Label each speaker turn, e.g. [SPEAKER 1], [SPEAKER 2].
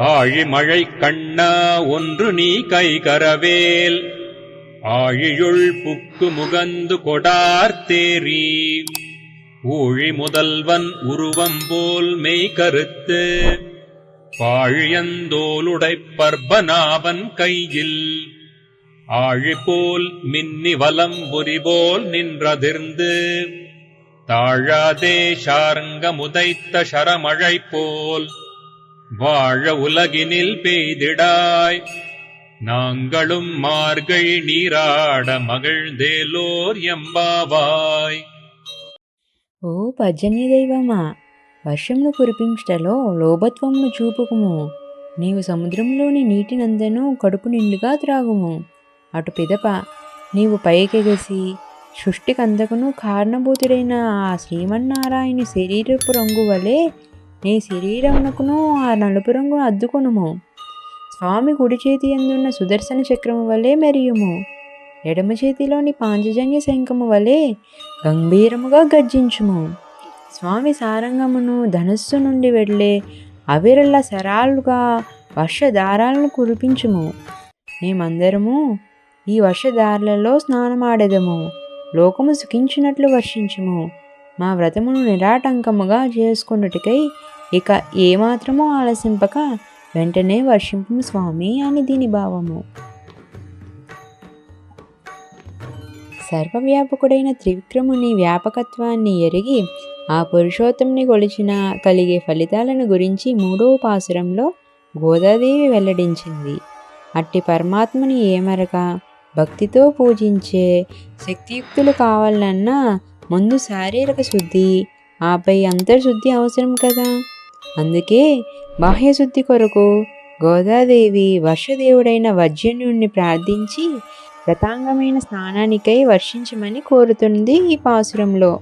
[SPEAKER 1] ஆழிமழை கண்ணா ஒன்று நீ கை கரவேல் ஆழியுள் புக்கு முகந்து கொடார்த்தேரி ஊழி முதல்வன் உருவம் போல் மெய் கருத்து. பாழியந்தோலுடைப் பர்பநாபன் கையில். ஆழி போல் மின்னி வலம் புரிபோல் நின்றதிர்ந்து. தாழாதே சார்ங்க முதைத்த சரமழை போல். வாழ உலகினில் பெய்திடாய் நாங்களும் மார்கழி நீராட மகிழ்ந்தேலோர் எம்பாவாய்
[SPEAKER 2] ఓ పర్జన్య దైవమా వర్షమును కురిపించుటలో లోభత్వమును చూపుకుము నీవు సముద్రంలోని నీటినందనూ కడుపు నిండుగా త్రాగుము అటు పిదప నీవు పైకెగసి సృష్టికందకును కారణభూతుడైన ఆ శ్రీమన్నారాయణ శరీరపు రంగు వలె నీ శరీరమునకును ఆ నలుపు రంగును అద్దుకొనుము. స్వామి కుడి చేతి అందున్న సుదర్శన చక్రము వలె మెరియుము. ఎడమ చేతిలోని పాంచజన్య శంఖము వలె గంభీరముగా గర్జించుము. స్వామి సారంగమును ధనస్సు నుండి వెళ్ళే అవిరల సరాలుగా వర్షధారాలను కురిపించుము. మేమందరము ఈ వర్షధారలలో స్నానమాడెదము. లోకము సుఖించినట్లు వర్షించుము. మా వ్రతమును నిరాటంకముగా చేసుకున్నట్టుకై ఇక ఏమాత్రమూ ఆలసింపక వెంటనే వర్షింపు స్వామి అని దీని భావము. సర్వవ్యాపకుడైన త్రివిక్రముని వ్యాపకత్వాన్ని ఎరిగి ఆ పురుషోత్తముని కొలిచిన కలిగే ఫలితాలను గురించి మూడవ పాసురంలో గోదాదేవి వెల్లడించింది. అట్టి పరమాత్మని ఏమరక భక్తితో పూజించే శక్తియుక్తులు కావాలన్నా ముందు శారీరక శుద్ధి ఆపై అంతర్శుద్ధి అవసరం కదా. అందుకే బాహ్యశుద్ధి కొరకు గోదాదేవి వర్షదేవుడైన వర్జన్యుణ్ణి ప్రార్థించి ప్రతాంగమైన స్నానానికై వర్షించమని కోరుతుంది ఈ పాసురంలో.